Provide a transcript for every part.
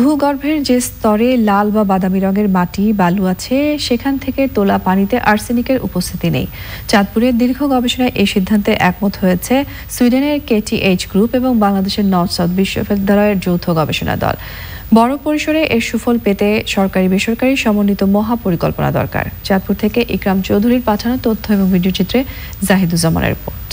ভূগর্ভের যে স্তরে লাল বা বাদামি রঙের মাটি, বালু আছে, সেখান থেকে তোলা পানিতে আর্সেনিকের উপস্থিতি নেই। চাঁদপুরের দীর্ঘ গবেষণায় এই সিদ্ধান্তে একমত হয়েছে সুইডেনের কেটিএইচ গ্রুপ এবং বাংলাদেশের নর্থ সাউথ বিশ্ববিদ্যালয়ের যৌথ গবেষণা দল। বড় পরিসরে এর সুফল পেতে সরকারি, বেসরকারি সমন্বিত মহাপরিকল্পনা দরকার। চাঁদপুর থেকে ইকরাম চৌধুরীর পাঠানো তথ্য এবং ভিডিও চিত্রে জাহিদুজ্জামানের রিপোর্ট।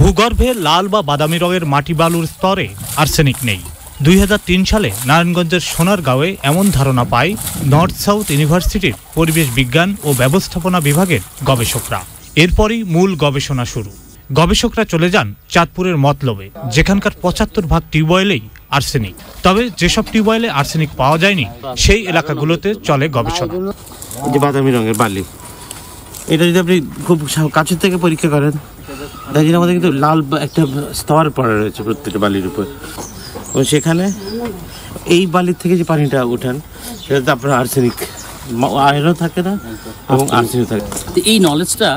ভূগর্ভে লাল বা বাদামি রঙের মাটি বালুর স্তরে আর্সেনিক নেই। দুই হাজার তিন সালে নারায়ণগঞ্জের সোনারগাঁওয়ে এমন ধারণা পায়, নর্থ সাউথ ইউনিভার্সিটির পরিবেশ বিজ্ঞান ও ব্যবস্থাপনা বিভাগের গবেষকরা। এরপরই মূল গবেষণা শুরু। গবেষকরা চলে যান চাঁদপুরের মতলবে, যেখানকার পঁচাত্তর ভাগ টিউবওয়েলেই আর্সেনিক। তবে যেসব টিউবওয়েলে আর্সেনিক পাওয়া যায়নি, সেই এলাকাগুলোতে চলে গবেষণা। বাদামি রঙের বালি, এটা যদি আপনি খুব কাছের থেকে পরীক্ষা করেন দেখেন আমাদের কিন্তু লাল একটা স্তর পড়া রয়েছে প্রত্যেকটা বালির উপর। এবং সেখানে এই বালির থেকে যে পানিটা উঠান সেটাতে আপনার আর্সেনিক আয়রও থাকে না এবং আর্সেনিক থাকে। তো এই নলেজটা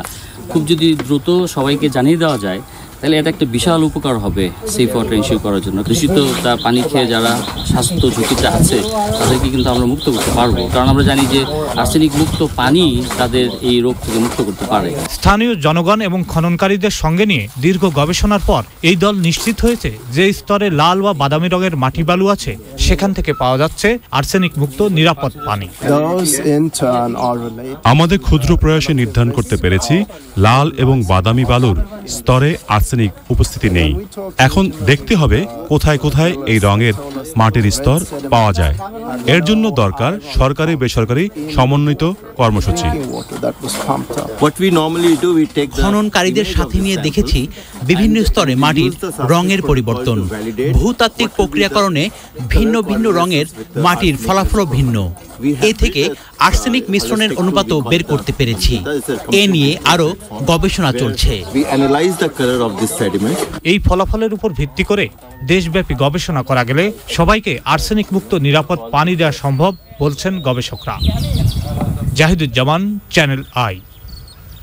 খুব যদি দ্রুত সবাইকে জানিয়ে দেওয়া যায় তাহলে এটা একটা বিশাল উপকার হবে সেফ ওয়াটার ইস্যু করার জন্য। দূষিত তা পানি খেয়ে যারা স্বাস্থ্য ঝুঁকিতে আছে তাদেরকে কিন্তু আমরা মুক্ত করতে পারব। কারণ আমরা জানি যে আর্সেনিক মুক্ত পানি তাদের এই রোগ থেকে মুক্ত করতে পারে। স্থানীয় জনগণ এবং খননকারীদের সঙ্গে নিয়ে দীর্ঘ গবেষণার পর এই দল নিশ্চিত হয়েছে যে স্তরে লাল বা বাদামি রঙের মাটি বালু আছে। সেখান থেকে পাওয়া যাচ্ছে আর্সেনিক মুক্ত নিরাপদ পানি. আমাদের ক্ষুদ্র প্রয়াসে নির্ধারণ করতে পেরেছি লাল এবং বাদামি বালুর স্তরে আর্সেনিক উপস্থিতি নেই। এখন দেখতে হবে কোথায় কোথায় এই রঙের মাটির স্তর পাওয়া যায়। এর জন্য দরকার সরকারি বেসরকারি সমন্বিত কর্মসূচি। খননকারীদের সাথে নিয়ে দেখেছি বিভিন্ন স্তরে মাটির রঙের পরিবর্তন। ভূতাত্ত্বিক প্রক্রিয়াকরণে ভিন্ন ভিন্ন রঙের মাটির ফলাফল ভিন্ন। এ থেকে আর্সেনিক মিশ্রণের অনুপাতও বের করতে পেরেছি। এ নিয়ে আরও গবেষণা চলছে. এই ফলাফলের উপর ভিত্তি করে দেশব্যাপী গবেষণা করা গেলে সবাইকে আর্সেনিক মুক্ত নিরাপদ পানি দেওয়া সম্ভব বলছেন গবেষকরা। Zahiduzzaman channel I